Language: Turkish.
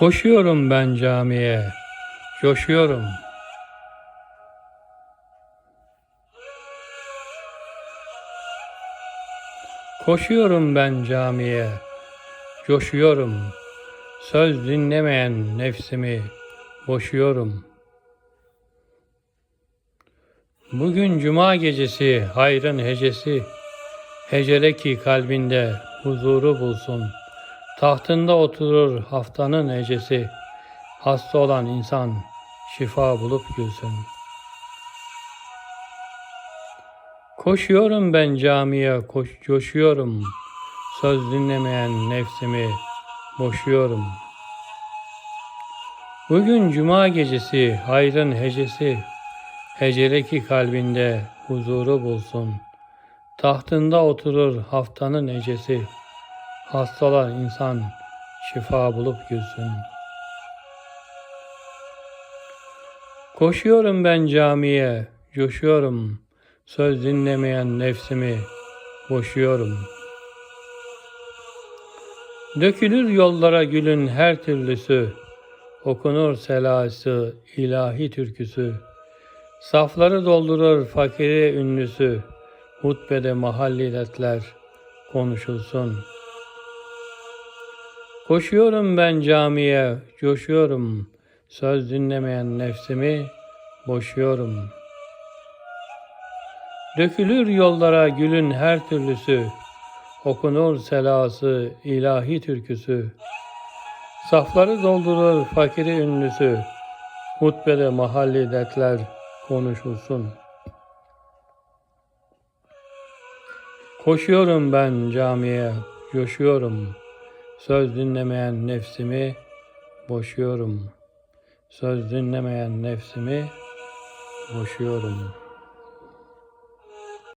Koşuyorum ben camiye, coşuyorum. Koşuyorum ben camiye, coşuyorum. Söz dinlemeyen nefsimi boşuyorum. Bugün cuma gecesi, hayrın hecesi, hecele ki kalbinde huzuru bulsun. Tahtında oturur haftanın ecesi, hasta olan insan şifa bulup gülsün. Koşuyorum ben camiye, koş, coşuyorum. Söz dinlemeyen nefsimi boşuyorum. Bugün cuma gecesi, hayrın hecesi, hecele ki kalbinde huzuru bulsun. Tahtında oturur haftanın ecesi, hastalar insan şifa bulup gülsün. Koşuyorum ben camiye, coşuyorum. Söz dinlemeyen nefsimi boşuyorum. Dökülür yollara gülün her türlüsü, okunur selası ilahi türküsü. Safları doldurur fakiri ünlüsü, hutbede mahalliletler konuşulsun. Koşuyorum ben camiye, coşuyorum. Söz dinlemeyen nefsimi boşuyorum. Dökülür yollara gülün her türlüsü, okunur selası ilahi türküsü. Safları doldurur fakiri ünlüsü, hutbede mahalli dertler konuşulsun. Koşuyorum ben camiye, coşuyorum. Söz dinlemeyen nefsimi boşuyorum. Söz dinlemeyen nefsimi boşuyorum.